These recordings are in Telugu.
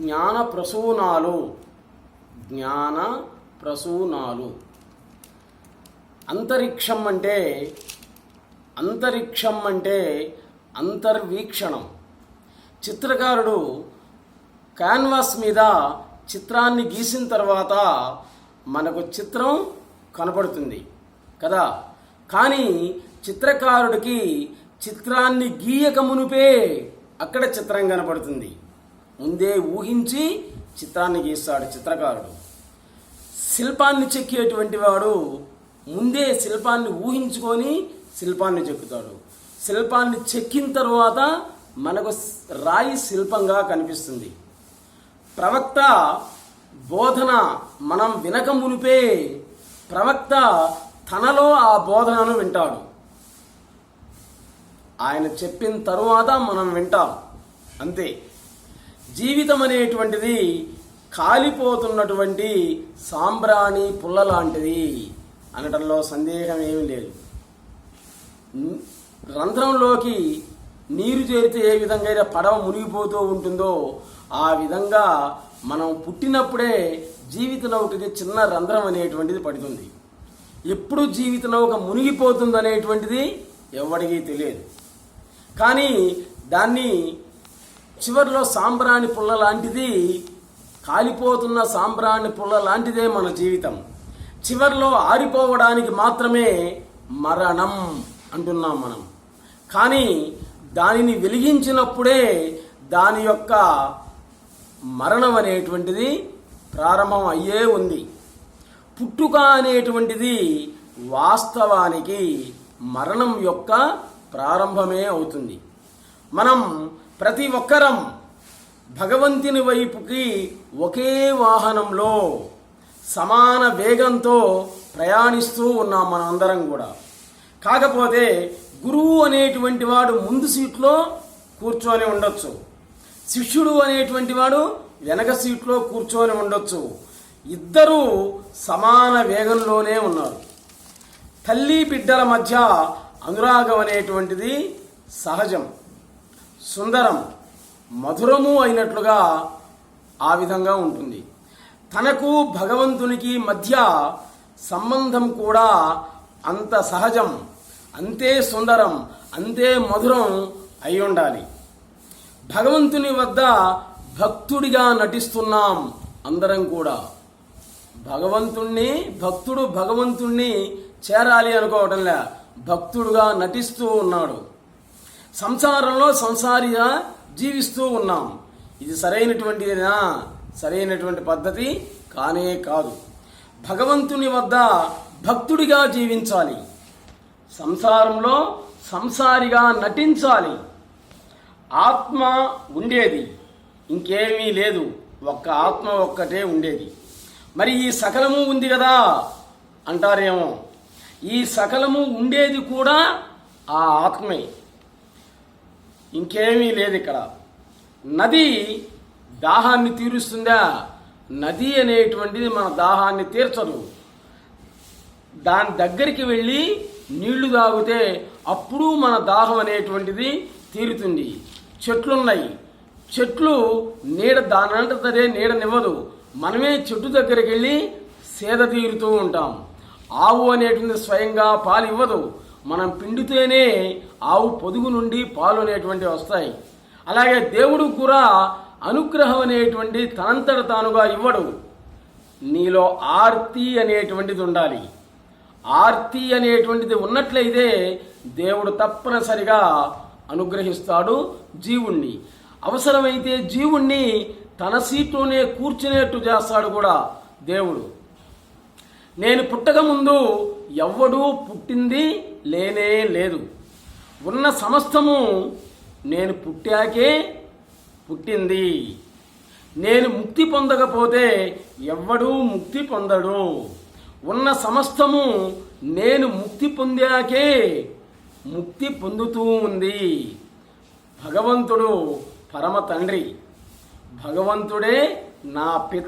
జ్ఞాన ప్రసూనాలు. జ్ఞాన ప్రసూనాలు. అంతరిక్షం అంటే అంతరిక్షం అంటే అంతర్వీక్షణం. చిత్రకారుడు క్యాన్వాస్ మీద చిత్రాన్ని గీసిన తర్వాత మనకు చిత్రం కనపడుతుంది కదా? కానీ చిత్రకారుడికి చిత్రాన్ని గీయక మునుపే అక్కడ చిత్రం కనపడుతుంది. ముందే ఊహించి చిత్రాన్ని గీస్తాడు చిత్రకారుడు. శిల్పాన్ని చెక్కేటువంటి వాడు ముందే శిల్పాన్ని ఊహించుకొని శిల్పాన్ని చెక్కుతాడు. శిల్పాన్ని చెక్కిన తరువాత మనకు రాయి శిల్పంగా కనిపిస్తుంది. ప్రవక్త బోధన మనం వినక మునిపే ప్రవక్త తనలో ఆ బోధనను వింటాడు. ఆయన చెప్పిన తరువాత మనం వింటాం. అంతే. జీవితం అనేటువంటిది కాలిపోతున్నటువంటి సాంబ్రాణి పుల్ల లాంటిది అనటంలో సందేహం ఏమీ లేదు రంధ్రంలోకి నీరు చేరితే ఏ విధంగా అయితే పడవ మునిగిపోతూ ఉంటుందో ఆ విధంగా మనం పుట్టినప్పుడే జీవిత నౌకకి చిన్న రంధ్రం అనేటువంటిది పడుతుంది. ఎప్పుడు జీవిత నౌక మునిగిపోతుంది అనేటువంటిది ఎవరికీ తెలియదు. కానీ దాన్ని చివరిలో సాంబ్రాణి పుల్ల లాంటిది కాలిపోతున్న సాంబ్రాణి పుల్ల లాంటిదే మన జీవితం. చివరిలో ఆరిపోవడానికి మాత్రమే మరణం అంటున్నాం మనం. కానీ దానిని వెలిగించినప్పుడే దాని యొక్క మరణం అనేటువంటిది ప్రారంభం అయ్యే ఉంది. పుట్టుక అనేటువంటిది వాస్తవానికి మరణం యొక్క ప్రారంభమే అవుతుంది. మనం ప్రతి ఒక్కరం భగవంతుని వైపుకి ఒకే వాహనంలో సమాన వేగంతో ప్రయాణిస్తూ ఉన్నాం మనందరం కూడా. కాకపోతే గురువు అనేటువంటి వాడు ముందు సీట్లో కూర్చొని ఉండొచ్చు. శిష్యుడు అనేటువంటి వాడు వెనక సీట్లో కూర్చొని ఉండొచ్చు. ఇద్దరూ సమాన వేగంలోనే ఉన్నారు. తల్లి బిడ్డల మధ్య అనురాగం అనేటువంటిది సహజం. సుందరం మధురము అయినట్లుగా ఆ విధంగా ఉంటుంది. తనకు భగవంతునికి మధ్య సంబంధం కూడా అంత సహజం అంతే సుందరం అంతే మధురం అయి ఉండాలి. భగవంతుని వద్ద భక్తుడిగా నటిస్తున్నాం అందరం కూడా. భగవంతుణ్ణి భక్తుడు భగవంతుణ్ణి చేరాలి అనుకోవటంలే. భక్తుడుగా నటిస్తూ ఉన్నాడు. సంసారంలో సంసారిగా జీవిస్తూ ఉన్నాం. ఇది సరైనటువంటిదేనా సరైనటువంటి పద్ధతి కానే కాదు. భగవంతుని వద్ద భక్తుడిగా జీవించాలి. సంసారంలో సంసారిగా నటించాలి. ఆత్మ ఉండేది. ఇంకేమీ లేదు. ఒక్క ఆత్మ ఒక్కటే ఉండేది. మరి ఈ సకలము ఉంది కదా అంటారేమో. ఈ సకలము ఉండేది కూడా ఆ ఆత్మే. ఇంకేమీ లేదు ఇక్కడ. నది దాహాన్ని తీరుస్తుందా? నది అనేటువంటిది మన దాహాన్ని తీర్చదు. దాని దగ్గరికి వెళ్ళి నీళ్ళు తాగితే అప్పుడు మన దాహం అనేటువంటిది తీరుతుంది. చెట్లున్నాయి. చెట్లు నీడ దానంటే నీడనివ్వదు. మనమే చెట్టు దగ్గరికి వెళ్ళి సేద తీరుతూ ఉంటాం. ఆవు అనేటువంటి స్వయంగా పాలు ఇవ్వదు. మనం పిండితేనే ఆవు పొదుగు నుండి పాలు అనేటువంటివి వస్తాయి. అలాగే దేవుడు కూడా అనుగ్రహం అనేటువంటి తనంతట తానుగా ఇవ్వడు. నీలో ఆర్తి అనేటువంటిది ఉండాలి. ఆర్తి అనేటువంటిది ఉన్నట్లయితే దేవుడు తప్పనిసరిగా అనుగ్రహిస్తాడు జీవుణ్ణి. అవసరమైతే జీవుణ్ణి తన సీట్లోనే కూర్చునేట్టు చేస్తాడు కూడా దేవుడు. నేను పుట్టక ముందు ఎవ్వడూ పుట్టింది లేనే లేదు. ఉన్న సమస్తము నేను పుట్టాకే పుట్టింది. నేను ముక్తి పొందకపోతే ఎవ్వడూ ముక్తి పొందడు. ఉన్న సమస్తము నేను ముక్తి పొందాకే ముక్తి పొందుతూ ఉంది. భగవంతుడు పరమ తండ్రి. భగవంతుడే నా పిత.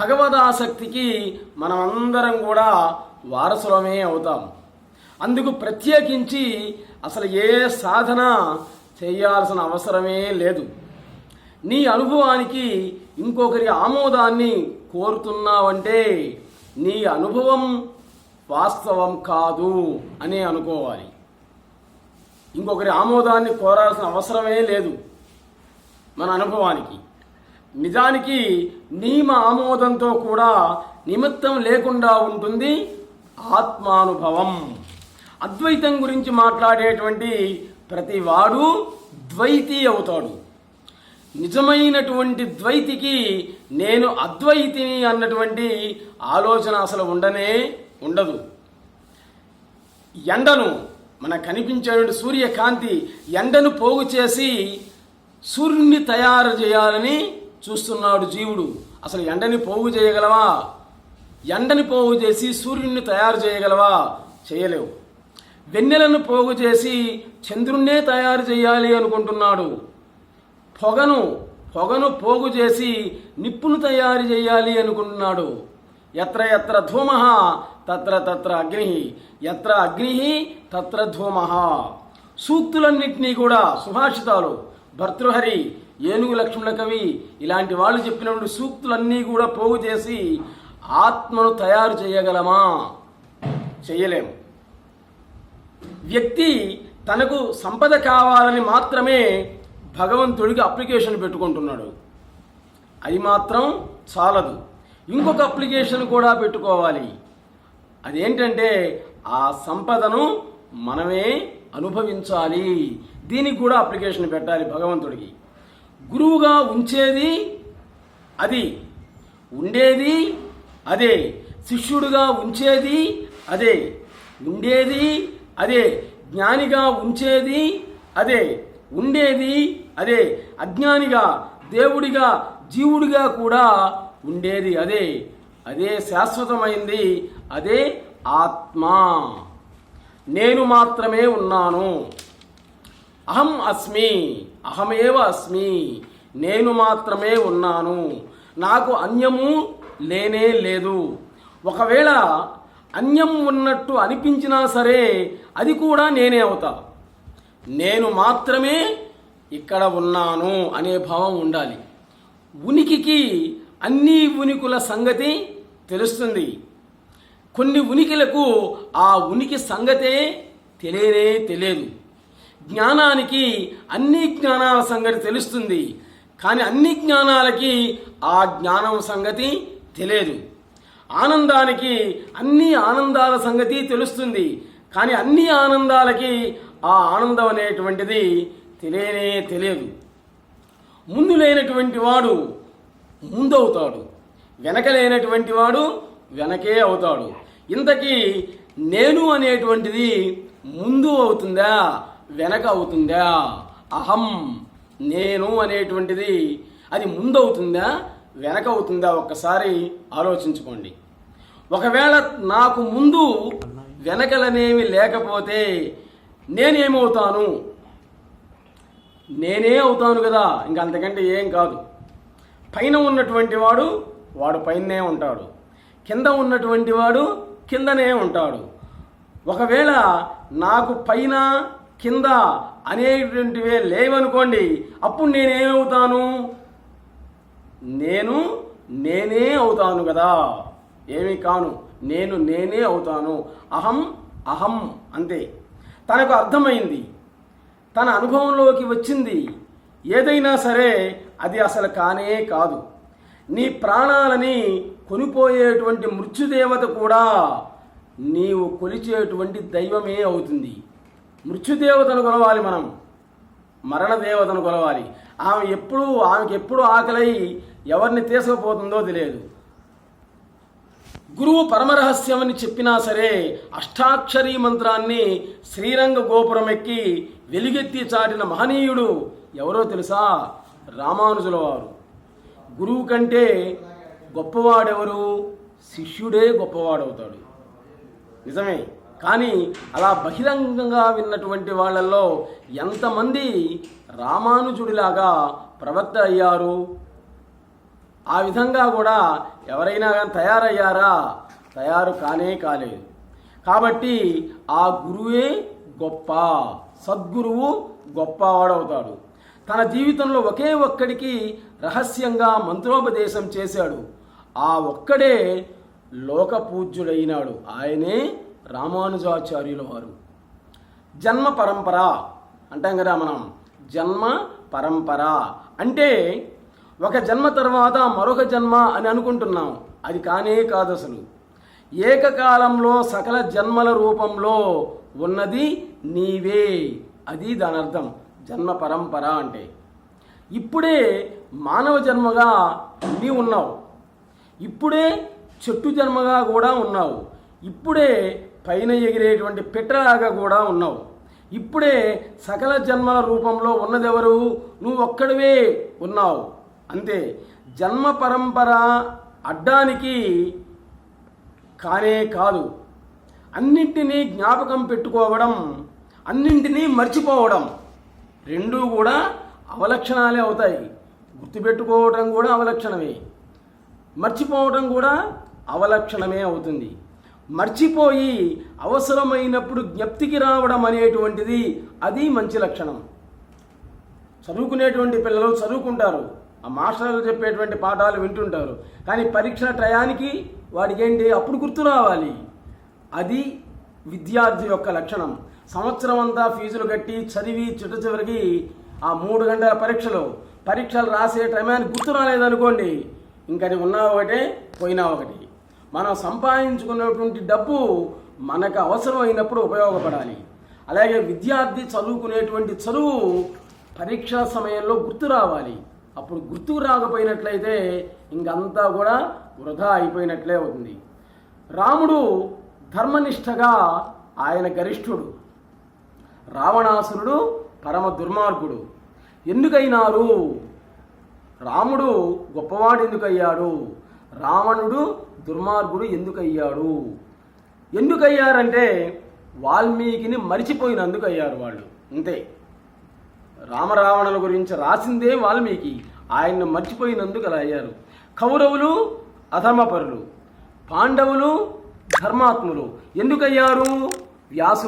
భగవదాసక్తికి మనమందరం కూడా వారసులమే అవుతాం. అందుకు ప్రత్యేకించి అసలు ఏ సాధన చేయాల్సిన అవసరమే లేదు. నీ అనుభవానికి ఇంకొకరి ఆమోదాన్ని కోరుతున్నావంటే నీ అనుభవం వాస్తవం కాదు అని అనుకోవాలి. ఇంకొకరి ఆమోదాన్ని కోరాల్సిన అవసరమే లేదు మన అనుభవానికి. నిజానికి నియమ ఆమోదంతో కూడా నిమిత్తం లేకుండా ఉంటుంది ఆత్మానుభవం. అద్వైతం గురించి మాట్లాడేటువంటి ప్రతి వాడు ద్వైతి అవుతాడు. నిజమైనటువంటి ద్వైతికి నేను అద్వైతిని అన్నటువంటి ఆలోచన అసలు ఉండనే ఉండదు. ఎండను మన కనిపించేటువంటి సూర్యకాంతి ఎండను పోగు చేసి సూర్యుని తయారు చేయాలని చూస్తున్నాడు జీవుడు. అసలు ఎండని పోగు చేయగలవా? ఎండని పోగు చేసి సూర్యుడిని తయారు చేయగలవా? చేయలేవు. వెన్నెలను పోగు చేసి చంద్రుణ్ణే తయారు చేయాలి అనుకుంటున్నాడు. పొగను పొగను పోగు చేసి నిప్పును తయారు చేయాలి అనుకుంటున్నాడు. ఎత్ర ఎత్ర ధూమ తత్ర తత్ర అగ్ని ఎత్ర అగ్ని తత్ర ధూమ. సూక్తులన్నింటినీ కూడా సుభాషితాలు భర్తృహరి ఏనుగు లక్ష్మణ కవి ఇలాంటి వాళ్ళు చెప్పినప్పుడు సూక్తులన్నీ కూడా పోగు చేసి ఆత్మను తయారు చేయగలమా? చేయలేము వ్యక్తి తనకు సంపద కావాలని మాత్రమే భగవంతుడికి అప్లికేషన్ పెట్టుకుంటున్నాడు. అది మాత్రం చాలదు. ఇంకొక అప్లికేషన్ కూడా పెట్టుకోవాలి. అదేంటంటే ఆ సంపదను మనమే అనుభవించాలి. దీనికి కూడా అప్లికేషన్ పెట్టాలి భగవంతుడికి. గురువుగా ఉంచేది అది ఉండేది అదే. శిష్యుడిగా ఉంచేది అదే. ఉండేది అదే జ్ఞానిగా ఉంచేది అదే ఉండేది అదే అజ్ఞానిగా దేవుడిగా జీవుడిగా కూడా ఉండేది అదే అదే శాశ్వతమైంది అదే ఆత్మ. నేను మాత్రమే ఉన్నాను. అహం అస్మి అహమేవ అస్మి నేను మాత్రమే ఉన్నాను. నాకు అన్యము లేనే లేదు. ఒకవేళ అన్యం ఉన్నట్టు అనిపించినా సరే అది కూడా నేనే అవుతా. నేను మాత్రమే ఇక్కడ ఉన్నాను అనే భావం ఉండాలి. ఉనికికి అన్ని ఉనికుల సంగతి తెలుస్తుంది. కొన్ని ఉనికిలకు ఆ ఉనికి సంగతే తెలియనే తెలియదు. జ్ఞానానికి అన్ని జ్ఞానాల సంగతి తెలుస్తుంది. కానీ అన్ని జ్ఞానాలకి ఆ జ్ఞానం సంగతి తెలియదు. ఆనందానికి అన్ని ఆనందాల సంగతి తెలుస్తుంది. కానీ అన్ని ఆనందాలకి ఆ ఆనందం అనేటువంటిది తెలియనే తెలియదు. ముందు లేనటువంటి వాడు ముందవుతాడు. వెనక లేనటువంటి వాడు వెనకే అవుతాడు. ఇంతకీ నేను అనేటువంటిది ముందు అవుతుందా వెనక అవుతుందా? అహం నేను అనేటువంటిది అది ముందు అవుతుందా వెనక అవుతుందా? ఒక్కసారి ఆలోచించుకోండి. ఒకవేళ నాకు ముందు వెనకలనేవి లేకపోతే నేనేమవుతాను? నేనే అవుతాను కదా. ఇంకా అంతకంటే ఏం కాదు. పైన ఉన్నటువంటి వాడు వాడు పైనే ఉంటాడు. కింద ఉన్నటువంటి వాడు కిందనే ఉంటాడు. ఒకవేళ నాకు పైన కింద అనేటువంటివే లేవనుకోండి అప్పుడు నేనేమవుతాను? నేను నేనే అవుతాను కదా. ఏమీ కాను. నేను నేనే అవుతాను. అహం అహం అంతే. తనకు అర్థమైంది. తన అనుభవంలోకి వచ్చింది. ఏదైనా సరే అది అసలు కానే కాదు. నీ ప్రాణాలని కొనిపోయేటువంటి మృత్యుదేవత కూడా నీవు కొలిచేటువంటి దైవమే అవుతుంది. మృత్యుదేవతను కొలవాలి మనం. మరణ దేవతను కొలవాలి. ఆమె ఎప్పుడు ఆమెకి ఎప్పుడు ఆకలై ఎవరిని తీసుకుపోతుందో తెలియదు. గురువు పరమరహస్యం అని చెప్పినా సరే అష్టాక్షరీ మంత్రాన్ని శ్రీరంగ గోపురం ఎక్కి వెలుగెత్తి చాటిన మహనీయుడు ఎవరో తెలుసా? రామానుజుల వారు. గురువు కంటే గొప్పవాడెవరు? శిష్యుడే గొప్పవాడవుతాడు. నిజమే. కానీ అలా బహిరంగంగా విన్నటువంటి వాళ్ళల్లో ఎంతమంది రామానుజుడిలాగా ప్రవక్త అయ్యారు? ఆ విధంగా కూడా ఎవరైనా కానీ తయారయ్యారా? తయారు కానే కాలేదు కాబట్టి ఆ గురువే గొప్ప. సద్గురువు గొప్పవాడవుతాడు. తన జీవితంలో ఒకే ఒక్కడికి రహస్యంగా మంత్రోపదేశం చేశాడు. ఆ ఒక్కడే లోకపూజ్యుడైనాడు. ఆయనే రామానుజాచార్యుల వారు. జన్మ పరంపర అంటాం కదా మనం. జన్మ పరంపర అంటే ఒక జన్మ తర్వాత మరొక జన్మ అని అనుకుంటున్నాం. అది కానే కాదు అసలు. ఏకకాలంలో సకల జన్మల రూపంలో ఉన్నది నీవే. అది దాని అర్థం. జన్మ పరంపర అంటే. ఇప్పుడే మానవ జన్మగా నీ ఉన్నావు. ఇప్పుడే చెట్టు జన్మగా కూడా ఉన్నావు. ఇప్పుడే పైన ఎగిరేటువంటి పిట్టలాగా కూడా ఉన్నావు. ఇప్పుడే సకల జన్మల రూపంలో ఉన్నదెవరు? నువ్వు ఒక్కడివే ఉన్నావు. అంతే. జన్మ పరంపర అడ్డానికి కానే కాదు. అన్నింటినీ జ్ఞాపకం పెట్టుకోవడం అన్నింటినీ మర్చిపోవడం రెండూ కూడా అవలక్షణాలే అవుతాయి. గుర్తుపెట్టుకోవడం కూడా అవలక్షణమే. మర్చిపోవడం కూడా అవలక్షణమే అవుతుంది. మర్చిపోయి అవసరమైనప్పుడు జ్ఞప్తికి రావడం అనేటువంటిది అది మంచి లక్షణం. చదువుకునేటువంటి పిల్లలు చదువుకుంటారు. ఆ మాస్టర్లు చెప్పేటువంటి పాఠాలు వింటుంటారు. కానీ పరీక్ష టయానికి వాడికి ఏంటి అప్పుడు గుర్తు రావాలి. అది విద్యార్థి యొక్క లక్షణం. సంవత్సరం అంతా ఫీజులు కట్టి చదివి చిట్ట చివరికి ఆ మూడు గంటల పరీక్షలు. పరీక్షలు రాసే టైమానికి గుర్తు రాలేదనుకోండి. ఇంకది ఉన్నా ఒకటే పోయినా ఒకటి. మనం సంపాదించుకున్నటువంటి డబ్బు మనకు అవసరం అయినప్పుడు ఉపయోగపడాలి. అలాగే విద్యార్థి చదువుకునేటువంటి చదువు పరీక్షా సమయంలో గుర్తు రావాలి. అప్పుడు గుర్తుకు రాకపోయినట్లయితే ఇంకంతా కూడా వృధా అయిపోయినట్లే అవుతుంది రాముడు ధర్మనిష్టగా ఆయన గరిష్ఠుడు. రావణాసురుడు పరమ దుర్మార్గుడు. ఎందుకైనారు? రాముడు గొప్పవాడు ఎందుకయ్యాడు? రావణుడు దుర్మార్గుడు ఎందుకయ్యాడు? ఎందుకయ్యారంటే వాల్మీకిని మరిచిపోయినందుకు అయ్యారు వాళ్ళు. అంతే. రామరావణుల గురించి రాసిందే వాల్మీకి. ఆయన్ను మర్చిపోయినందుకు అలా అయ్యారు. కౌరవులు అధర్మపరులు పాండవులు ధర్మాత్ములు. ఎందుకయ్యారు? వ్యాసు